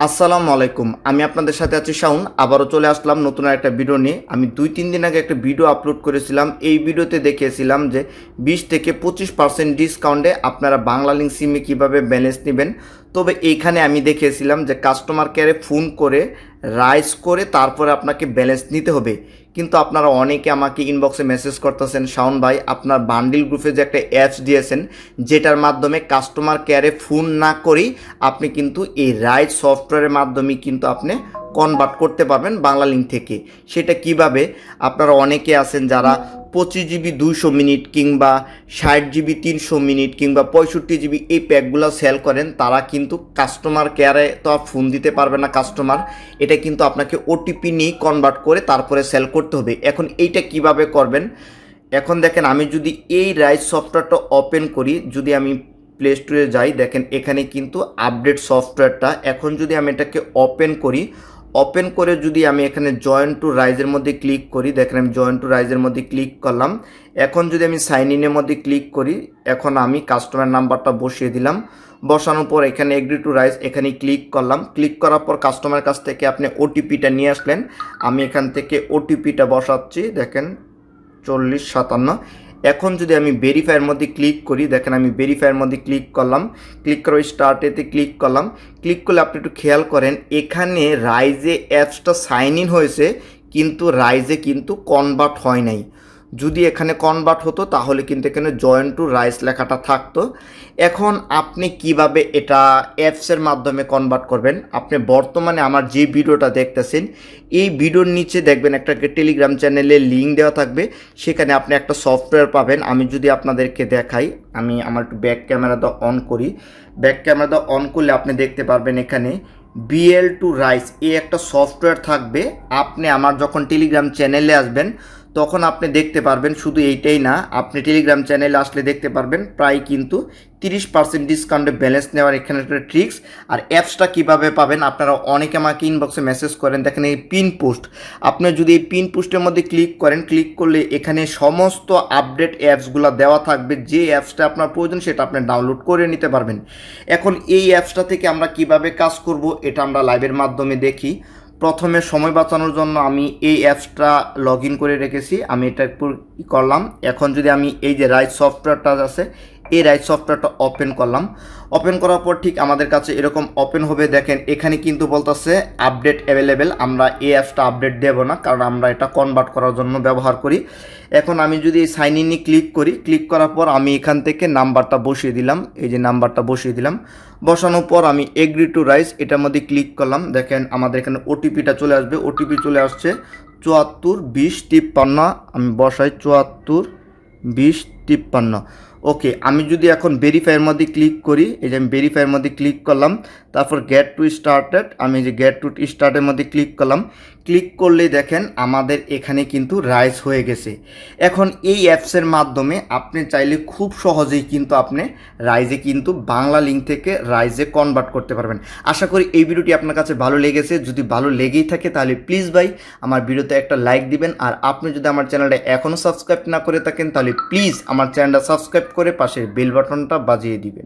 আসসালামু আলাইকুম। আমি আপনাদের সাথে আছি শাউন আবারও চলে আসলাম নতুন একটা ভিডিও নিয়ে। আমি দুই তিন দিন আগে একটা ভিডিও আপলোড করেছিলাম। এই ভিডিওতে দেখিয়েছিলাম যে বিশ থেকে পঁচিশ পার্সেন্ট ডিসকাউন্টে আপনারা বাংলা লিঙ্ক সিমে কীভাবে ব্যালেন্স নেবেন। তবে এইখানে আমি দেখিয়েছিলাম যে কাস্টমার কেয়ারে ফোন করে রাইজ করে তারপরে আপনাকে ব্যালেন্স নিতে হবে। কিন্তু আপনারা অনেকে আমাকে ইনবক্সে মেসেজ করতেছেন, শাওন ভাই, আপনার বান্ডিল গ্রুপে যে একটা অ্যাপস দিয়েছেন, যেটার মাধ্যমে কাস্টমার কেয়ারে ফোন না করেই আপনি কিন্তু এই রাইজ সফটওয়্যারের মাধ্যমে কিন্তু আপনি কনভার্ট করতে পারবেন বাংলা লিঙ্ক থেকে। সেটা কীভাবে? আপনারা অনেকে আছেন যারা পঁচিশ জিবি দুইশো মিনিট কিংবা ষাট জিবি তিনশো মিনিট কিংবা পঁয়ষট্টি জিবি এই প্যাকগুলো সেল করেন, তারা কিন্তু কাস্টমার কেয়ারে তো আর ফোন দিতে পারবে না কাস্টমার এটা কিন্তু আপনাকে ওটিপি নিয়ে কনভার্ট করে তারপরে সেল করতে হবে। এখন এইটা কীভাবে করবেন? এখন দেখেন আমি যদি এই রাইস সফটওয়্যারটা ওপেন করি, যদি আমি প্লে স্টোরে যাই, দেখেন এখানে কিন্তু আপডেট সফটওয়্যারটা এখন যদি আমি এটাকে ওপেন করি ওপেন করে যদি আমি এখানে জয়েন টু রাইজের মধ্যে ক্লিক করি, দেখেন আমি জয়েন টু রাইজের মধ্যে ক্লিক করলাম। এখন যদি আমি সাইন ইনের মধ্যে ক্লিক করি, এখন আমি কাস্টমার নাম্বারটা বসিয়ে দিলাম। বসানোর পর এখানে এগ্রি টু রাইজ এখানে ক্লিক করলাম। ক্লিক করার পর কাস্টমার কাছ থেকে আপনি ওটিপিটা নিয়ে আসলেন। আমি এখান থেকে ওটিপিটা বসাচ্ছি, দেখেন, চল্লিশ সাতান্ন। এখন যদি আমি ভেরিফাইয়ের মধ্যে ক্লিক করি, দেখেন আমি ভেরিফাইয়ের মধ্যে ক্লিক করলাম ক্লিক করে স্টার্টেতে ক্লিক করলাম ক্লিক করলে আপনি একটু খেয়াল করেন, এখানে রাইজে অ্যাপসটা সাইন ইন হয়েছে, কিন্তু রাইজে কিন্তু কনভার্ট হয় নাই। যদি এখানে কনভার্ট হতো, তাহলে কিন্তু এখানে জয়েন টু রাইস লেখাটা থাকতো। এখন আপনি কীভাবে এটা অ্যাপসের মাধ্যমে কনভার্ট করবেন? আপনি বর্তমানে আমার যে ভিডিওটা দেখতেছেন, এই ভিডিওর নিচে দেখবেন একটা টেলিগ্রাম চ্যানেলে লিঙ্ক দেওয়া থাকবে। সেখানে আপনি একটা সফটওয়্যার পাবেন। আমি যদি আপনাদেরকে দেখাই, আমি আমার একটু ব্যাক ক্যামেরাটা অন করি। ব্যাক ক্যামেরাটা অন করলে আপনি দেখতে পারবেন এখানে বিএল টু রাইস এই একটা সফটওয়্যার থাকবে। আপনি আমার যখন টেলিগ্রাম চ্যানেলে আসবেন তখন আপনি দেখতে পারবেন শুধু এইটাই না, আপনি টেলিগ্রাম চ্যানেলে আসলে দেখতে পারবেন প্রায় কিন্তু তিরিশ পার্সেন্ট ডিসকাউন্টে ব্যালেন্স নেওয়ার এখানে একটা ট্রিক্স আর অ্যাপসটা কীভাবে পাবেন আপনারা অনেকে আমাকে ইনবক্সে মেসেজ করেন, দেখেন এই পিন পোস্ট আপনি যদি এই পিন পোস্টের মধ্যে ক্লিক করেন ক্লিক করলে এখানে সমস্ত আপডেট অ্যাপসগুলো দেওয়া থাকবে, যে অ্যাপসটা আপনার প্রয়োজন সেটা আপনি ডাউনলোড করে নিতে পারবেন। এখন এই অ্যাপসটা থেকে আমরা কীভাবে কাজ করব, এটা আমরা লাইভের মাধ্যমে দেখি। প্রথমে সময় বাঁচানোর জন্য আমি এই অ্যাপসটা লগ ইন করে রেখেছি। আমি এটা করলাম। এখন যদি আমি এই যে রাইট সফটওয়্যারটা আছে এই রাইট সফটওয়্যারটা ওপেন করলাম। ওপেন করার পর ঠিক আমাদের কাছে এরকম ওপেন হবে। দেখেন, এখানে কিন্তু বলতেছে আপডেট অ্যাভেলেবেল আমরা এই অ্যাপসটা আপডেট দেব না, কারণ আমরা এটা কনভার্ট করার জন্য ব্যবহার করি। এখন আমি যদি সাইন ইনে ক্লিক করি ক্লিক করার পর আমি এখান থেকে নাম্বারটা বসিয়ে দিলাম। এই যে নাম্বারটা বসিয়ে দিলাম। বসানোর পর আমি এগ্রি টু রাইস এটার মধ্যে ক্লিক করলাম। দেখেন, আমাদের এখানে ওটিপিটা চলে আসবে। ওটিপি চলে আসছে চুয়াত্তর, বিশ, তিপ্পান্ন। আমি বসাই চুয়াত্তর, বিশ তিপ্পান্ন। ওকে আমি যদি এখন ভেরিফাইয়ের মধ্যে ক্লিক করি, এই যে আমি ভেরিফাইয়ের মধ্যে ক্লিক করলাম, তারপর গেট টু স্টার্টেড আমি যে গেট টু স্টার্টের মধ্যে ক্লিক করলাম ক্লিক করলেই দেখেন আমাদের এখানে কিন্তু রাইজ হয়ে গেছে। এখন এই অ্যাপসের মাধ্যমে আপনি চাইলে খুব সহজেই কিন্তু আপনি রাইজে কিন্তু বাংলা লিঙ্ক থেকে রাইজে কনভার্ট করতে পারবেন। আশা করি এই ভিডিওটি আপনার কাছে ভালো লেগেছে। যদি ভালো লেগেই থাকে তাহলে প্লিজ ভাই, আমার ভিডিওতে একটা লাইক দিবেন। আর আপনি যদি আমার চ্যানেলটা এখনও সাবস্ক্রাইব না করে থাকেন, তাহলে প্লিজ আমার চ্যানেলটা সাবস্ক্রাইব করে পাশের বেল বাটনটা বাজিয়ে দিবেন।